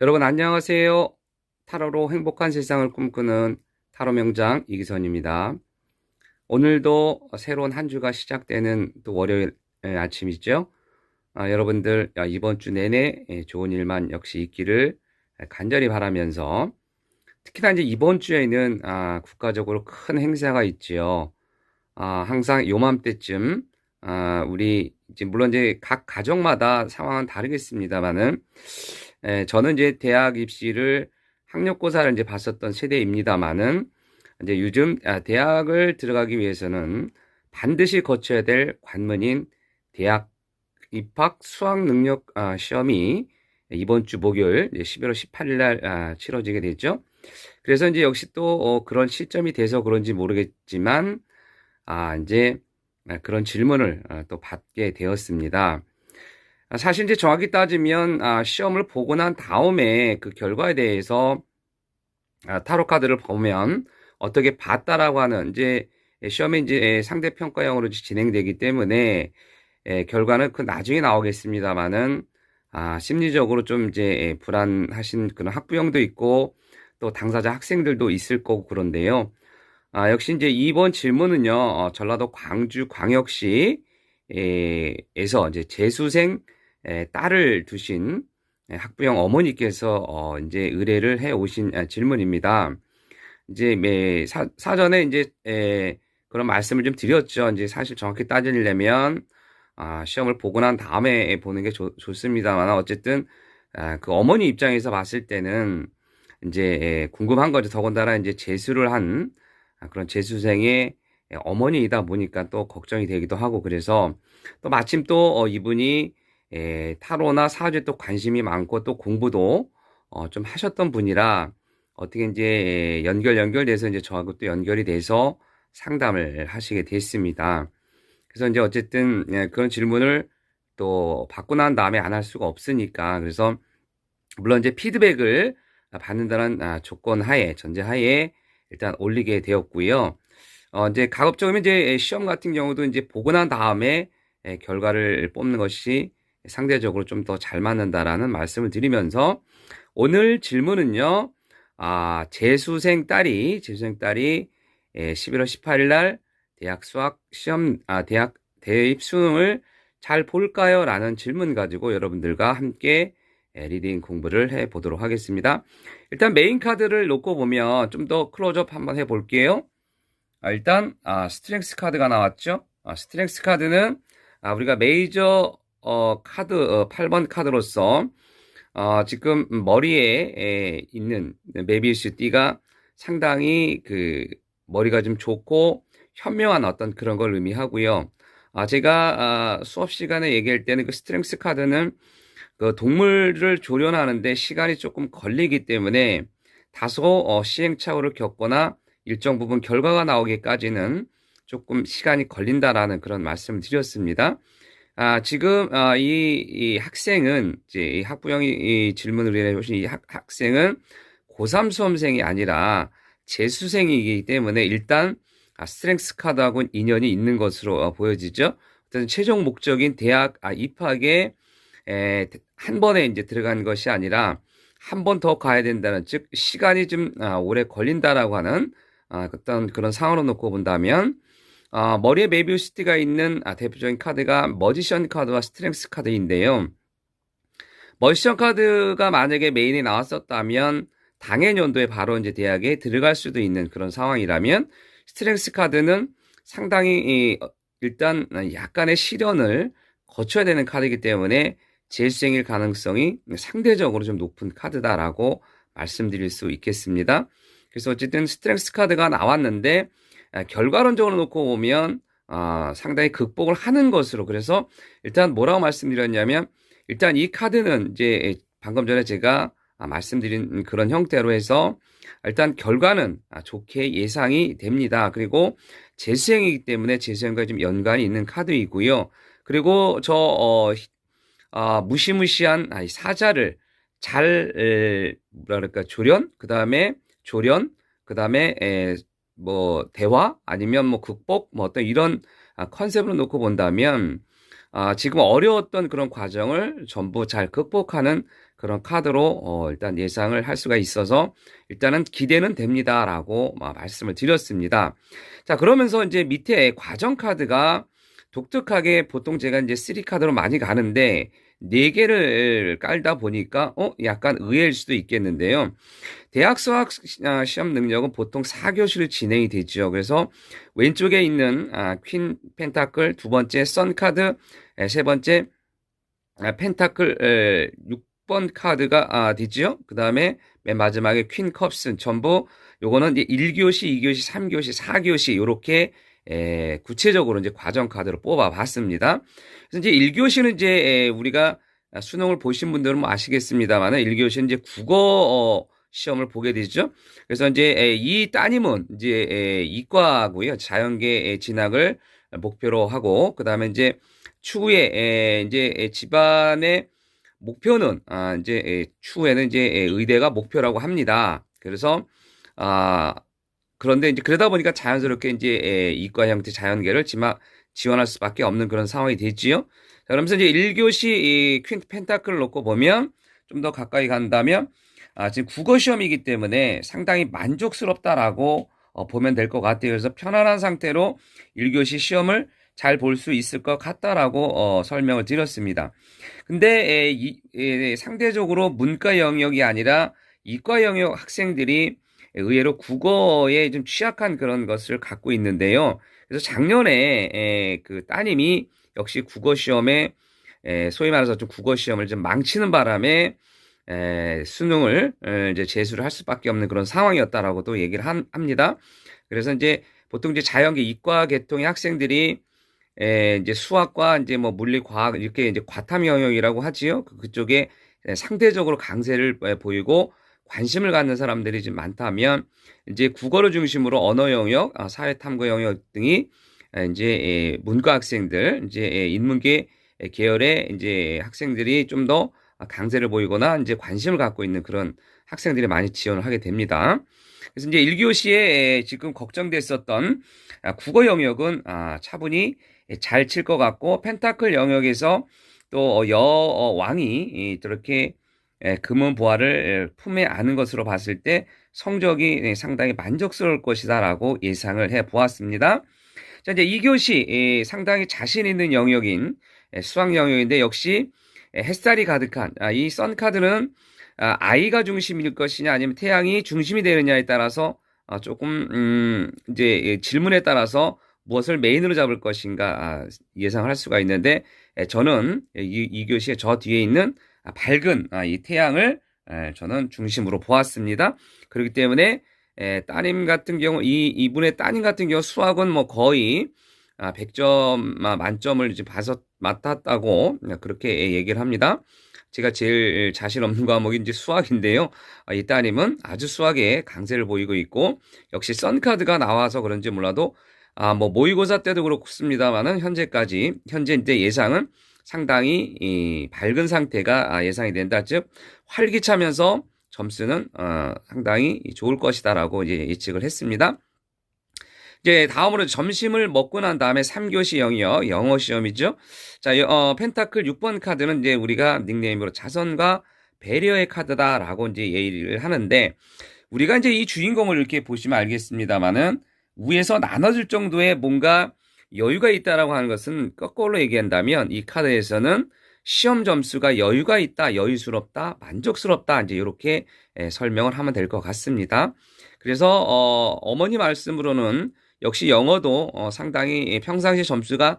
여러분 안녕하세요. 타로로 행복한 세상을 꿈꾸는 타로 명장 이기선입니다. 오늘도 새로운 한 주가 시작되는 또 월요일 아침이죠. 아, 여러분들 이번 주 내내 좋은 일만 역시 있기를 간절히 바라면서 특히나 이제 이번 주에는 아, 국가적으로 큰 행사가 있지요. 아, 항상 요맘때쯤 아, 우리 이제 물론 이제 각 가정마다 상황은 다르겠습니다만은 에, 저는 이제 대학 입시를 학력고사를 이제 봤었던 세대입니다만은 이제 요즘 아, 대학을 들어가기 위해서는 반드시 거쳐야 될 관문인 대학 입학 수학 능력 아, 시험이 이번 주 목요일 11월 18일 날 아, 치러지게 됐죠. 그래서 이제 역시 또 어, 그런 시점이 돼서 그런지 모르겠지만 아 이제 그런 질문을 또 받게 되었습니다. 사실 이제 정확히 따지면 시험을 보고 난 다음에 그 결과에 대해서 타로 카드를 보면 어떻게 봤다라고 하는 이제 시험이 이제 상대 평가형으로 진행되기 때문에 결과는 그 나중에 나오겠습니다만은 아, 심리적으로 좀 이제 불안하신 그런 학부형도 있고 또 당사자 학생들도 있을 거고 그런데요. 아, 역시 이제 이번 질문은요, 어, 전라도 광주 광역시 에서 이제 재수생 에, 딸을 두신 학부형 어머니께서 어, 이제 의뢰를 해 오신 아, 질문입니다. 이제 매 사, 사전에 이제 에, 그런 말씀을 좀 드렸죠. 이제 사실 정확히 따지려면 아, 시험을 보고 난 다음에 보는 게 좋, 좋습니다만 어쨌든 아, 그 어머니 입장에서 봤을 때는 이제 에, 궁금한 거죠. 더군다나 이제 재수를 한 아, 그런 재수생의 어머니이다 보니까 또 걱정이 되기도 하고 그래서 또 마침 또 어, 이분이 에, 타로나 사주에 또 관심이 많고 또 공부도 어, 좀 하셨던 분이라 어떻게 이제 연결 연결돼서 이제 저하고 또 연결이 돼서 상담을 하시게 됐습니다. 그래서 이제 어쨌든 예, 그런 질문을 또 받고 난 다음에 안 할 수가 없으니까 그래서 물론 이제 피드백을 받는다는 아, 조건 하에 전제 하에 일단 올리게 되었고요. 어, 이제 가급적이면 이제 시험 같은 경우도 이제 보고 난 다음에 예, 결과를 뽑는 것이 상대적으로 좀 더 잘 맞는다라는 말씀을 드리면서 오늘 질문은요. 아, 재수생 딸이 재수생 딸이 11월 예, 18일 날 대학 수학 시험 아 대학 대입 수능을 잘 볼까요? 라는 질문 가지고 여러분들과 함께 예, 리딩 공부를 해 보도록 하겠습니다. 일단 메인 카드를 놓고 보면 좀 더 클로즈업 한번 해 볼게요. 아, 일단 아, 스트렝스 카드가 나왔죠. 아, 스트렝스 카드는 아, 우리가 메이저 어, 카드 어, 8번 카드로서 어, 지금 머리에 에, 있는 메비우스 띠가 상당히 그 머리가 좀 좋고 현명한 어떤 그런 걸 의미하고요. 아, 제가 아, 수업 시간에 얘기할 때는 그 스트렝스 카드는 그 동물을 조련하는데 시간이 조금 걸리기 때문에 다소 어, 시행착오를 겪거나 일정 부분 결과가 나오기까지는 조금 시간이 걸린다라는 그런 말씀을 드렸습니다. 아, 지금 아, 이, 이 학생은 이제 이 학부형이 이 질문을 해 주신 이 학, 학생은 고3 수험생이 아니라 재수생이기 때문에 일단 아, 스트렝스 카드하고 인연이 있는 것으로 어, 보여지죠. 어떤 최종 목적인 대학 아, 입학에 에, 한 번에 이제 들어간 것이 아니라 한 번 더 가야 된다는 즉 시간이 좀 아, 오래 걸린다라고 하는 아, 어떤 그런 상황으로 놓고 본다면 어, 머리에 메비우스티가 있는 아, 대표적인 카드가 머지션 카드와 스트렝스 카드인데요. 머지션 카드가 만약에 메인에 나왔었다면 당해 연도에 바로 이제 대학에 들어갈 수도 있는 그런 상황이라면 스트렝스 카드는 상당히 이, 어, 일단 약간의 시련을 거쳐야 되는 카드이기 때문에 재수생일 가능성이 상대적으로 좀 높은 카드다라고 말씀드릴 수 있겠습니다. 그래서 어쨌든 스트렝스 카드가 나왔는데 아, 결과론적으로 놓고 보면 아, 상당히 극복을 하는 것으로 그래서 일단 뭐라고 말씀드렸냐면 일단 이 카드는 이제 방금 전에 제가 아, 말씀드린 그런 형태로 해서 일단 결과는 좋게 예상이 됩니다. 그리고 재수행이기 때문에 재수행과 좀 연관이 있는 카드이고요. 그리고 저 어, 어, 무시무시한 사자를 잘 에, 그럴까 조련 그 다음에 조련 그 다음에 뭐 대화 아니면 뭐 극복 뭐 어떤 이런 아, 컨셉으로 놓고 본다면 아, 지금 어려웠던 그런 과정을 전부 잘 극복하는 그런 카드로 어, 일단 예상을 할 수가 있어서 일단은 기대는 됩니다라고 아, 말씀을 드렸습니다. 자, 그러면서 이제 밑에 과정 카드가 독특하게 보통 제가 이제 3 카드로 많이 가는데 4개를 깔다 보니까 어 약간 의외일 수도 있겠는데요. 대학 수학 아, 시험 능력은 보통 4교시를 진행이 되죠. 그래서 왼쪽에 있는 아, 퀸 펜타클, 두 번째 선 카드, 세 번째 아, 펜타클 6번 카드가 아, 되죠. 그 다음에 맨 마지막에 퀸 컵스 전부 요거는 이제 1교시, 2교시, 3교시, 4교시 이렇게 에, 구체적으로 이제 과정 카드로 뽑아 봤습니다. 그래서 이제 1교시는 이제 에, 우리가 수능을 보신 분들은 뭐 아시겠습니다만 1교시는 이제 국어 어, 시험을 보게 되죠. 그래서 이제 에, 이 따님은 이제 에, 이과고요. 자연계 진학을 목표로 하고 그다음에 이제 추후에 에, 이제 집안의 목표는 아, 이제 에, 추후에는 이제 의대가 목표라고 합니다. 그래서 아 그런데 이제 그러다 보니까 자연스럽게 이제 이과 형태 자연계를 지원할 수밖에 없는 그런 상황이 됐지요. 자, 그러면서 이제 1교시 이 퀸트 펜타클을 놓고 보면 좀 더 가까이 간다면 아, 지금 국어 시험이기 때문에 상당히 만족스럽다라고 어, 보면 될 것 같아요. 그래서 편안한 상태로 1교시 시험을 잘 볼 수 있을 것 같다라고 어, 설명을 드렸습니다. 근데 에, 이, 에, 상대적으로 문과 영역이 아니라 이과 영역 학생들이 의외로 국어에 좀 취약한 그런 것을 갖고 있는데요. 그래서 작년에 에, 그 따님이 역시 국어 시험에 에, 소위 말해서 좀 국어 시험을 좀 망치는 바람에 에, 수능을 에, 이제 재수를 할 수밖에 없는 그런 상황이었다라고도 얘기를 한, 합니다. 그래서 이제 보통 이제 자연계 이과 계통의 학생들이 에, 이제 수학과 이제 뭐 물리 과학 이렇게 이제 과탐 영역이라고 하지요. 그, 그쪽에 상대적으로 강세를 보이고 관심을 갖는 사람들이 좀 많다면 이제 국어를 중심으로 언어 영역, 아, 사회 탐구 영역 등이 이제 문과 학생들, 이제 인문계 계열의 이제 학생들이 좀 더 강세를 보이거나 이제 관심을 갖고 있는 그런 학생들이 많이 지원을 하게 됩니다. 그래서 이제 1교시에 지금 걱정됐었던 아, 국어 영역은 아, 차분히 잘 칠 것 같고 펜타클 영역에서 또 여 왕이 이렇게 금은 보화를 품에 안은 것으로 봤을 때 성적이 상당히 만족스러울 것이다라고 예상을 해 보았습니다. 자, 이제 2교시 상당히 자신 있는 영역인 수학 영역인데 역시 햇살이 가득한 아, 이 선카드는 아, 아이가 중심일 것이냐 아니면 태양이 중심이 되느냐에 따라서 아, 조금 음 이제 질문에 따라서 무엇을 메인으로 잡을 것인가 예상을 할 수가 있는데 저는 이 2교시에 저 뒤에 있는 밝은 이 태양을 저는 중심으로 보았습니다. 그렇기 때문에 따님 같은 경우 이 이분의 따님 같은 경우 수학은 뭐 거의 100점 만점을 이제 봐서 맡았다고 그렇게 얘기를 합니다. 제가 제일 자신 없는 과목이 이제 수학인데요. 아, 이 따님은 아주 수학에 강세를 보이고 있고 역시 썬카드가 나와서 그런지 몰라도 아 뭐 모의고사 때도 그렇습니다만은 현재까지 현재 이제 예상은 상당히 이 밝은 상태가 아, 예상이 된다. 즉 활기차면서 점수는 어, 상당히 좋을 것이다라고 이제 예측을 했습니다. 이제 다음으로 점심을 먹고 난 다음에 3교시 영역 영어 시험이죠. 자, 어, 펜타클 6번 카드는 이제 우리가 닉네임으로 자선과 배려의 카드다라고 이제 얘기를 하는데 우리가 이제 이 주인공을 이렇게 보시면 알겠습니다만은 위에서 나눠줄 정도의 뭔가 여유가 있다라고 하는 것은 거꾸로 얘기한다면 이 카드에서는 시험 점수가 여유가 있다, 여유스럽다, 만족스럽다 이제 이렇게 설명을 하면 될 것 같습니다. 그래서 어, 어머니 말씀으로는 역시 영어도 어, 상당히 평상시 점수가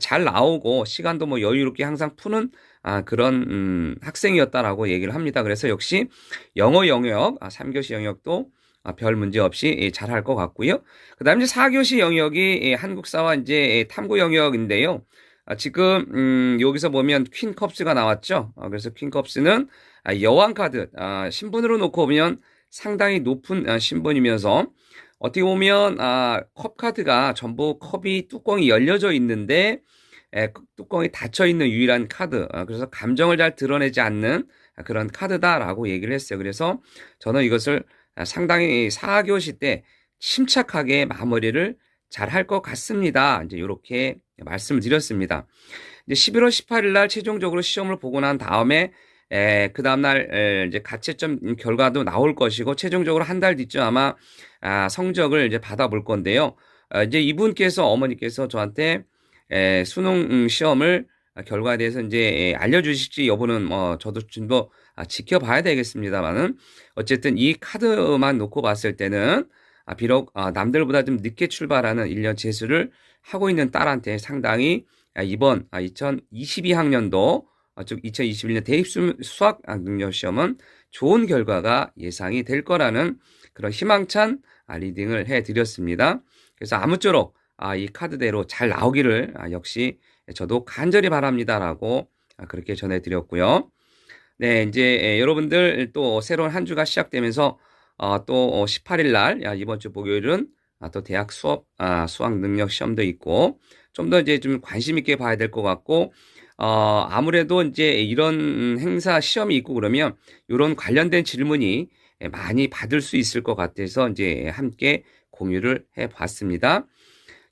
잘 나오고 시간도 뭐 여유롭게 항상 푸는 아, 그런 음, 학생이었다라고 얘기를 합니다. 그래서 역시 영어 영역, 아, 3교시 영역도 아, 별 문제 없이 잘 할 것 같고요. 그 다음에 이제 4교시 영역이 한국사와 이제 탐구 영역인데요. 아, 지금, 음, 여기서 보면 퀸 컵스가 나왔죠. 아, 그래서 퀸 컵스는 여왕 카드, 신분으로 놓고 보면 상당히 높은 신분이면서 어떻게 보면 컵 카드가 전부 컵이 뚜껑이 열려져 있는데 뚜껑이 닫혀 있는 유일한 카드. 그래서 감정을 잘 드러내지 않는 그런 카드다라고 얘기를 했어요. 그래서 저는 이것을 상당히 4교시 때 침착하게 마무리를 잘 할 것 같습니다. 이제 이렇게 말씀을 드렸습니다. 이제 11월 18일 날 최종적으로 시험을 보고 난 다음에 에, 그 다음날 에, 이제 가채점 결과도 나올 것이고 최종적으로 한 달 뒤쯤 아마 아, 성적을 이제 받아볼 건데요. 어, 이제 이분께서 어머니께서 저한테 에, 수능 음, 시험을 아, 결과에 대해서 이제 에, 알려주실지 여부는 뭐 저도 좀더 아, 지켜봐야 되겠습니다만은 어쨌든 이 카드만 놓고 봤을 때는 아, 비록 아, 남들보다 좀 늦게 출발하는 1년 재수를 하고 있는 딸한테 상당히 아, 이번 2022학년도 즉 2021년 대입 수- 수학 능력 시험은 좋은 결과가 예상이 될 거라는 그런 희망찬 아, 리딩을 해드렸습니다. 그래서 아무쪼록 아, 이 카드대로 잘 나오기를 아, 역시 저도 간절히 바랍니다라고 아, 그렇게 전해드렸고요. 네, 이제 에, 여러분들 또 새로운 한 주가 시작되면서 어, 또 18일 날 야, 이번 주 목요일은 아, 또 대학 수업 아, 수학 능력 시험도 있고 좀 더 이제 좀 관심 있게 봐야 될 것 같고 어, 아무래도 이제 이런 행사 시험이 있고 그러면 이런 관련된 질문이 많이 받을 수 있을 것 같아서 이제 함께 공유를 해 봤습니다.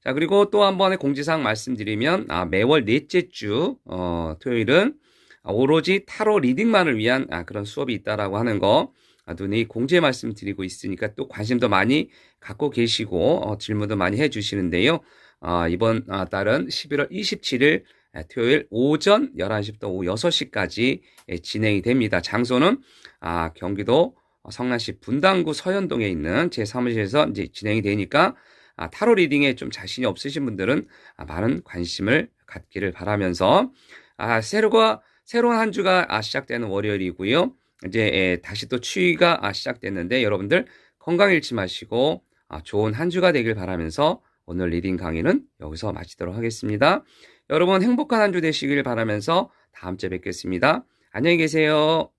자, 그리고 또 한 번의 공지사항 말씀드리면, 아, 매월 넷째 주, 어, 토요일은 오로지 타로 리딩만을 위한 아, 그런 수업이 있다라고 하는 거, 아, 눈이 공지에 말씀 드리고 있으니까 또 관심도 많이 갖고 계시고, 어, 질문도 많이 해 주시는데요. 아, 이번 아, 달은 11월 27일 아, 토요일 오전 11시부터 오후 6시까지 예, 진행이 됩니다. 장소는 아, 경기도 성남시 분당구 서현동에 있는 제 사무실에서 이제 진행이 되니까 아, 타로 리딩에 좀 자신이 없으신 분들은 아, 많은 관심을 갖기를 바라면서 아, 새로가 새로운 한 주가 아, 시작되는 월요일이고요. 이제 예, 다시 또 추위가 아, 시작됐는데 여러분들 건강 잃지 마시고 아, 좋은 한 주가 되길 바라면서 오늘 리딩 강의는 여기서 마치도록 하겠습니다. 여러분 행복한 한 주 되시길 바라면서 다음 주에 뵙겠습니다. 안녕히 계세요.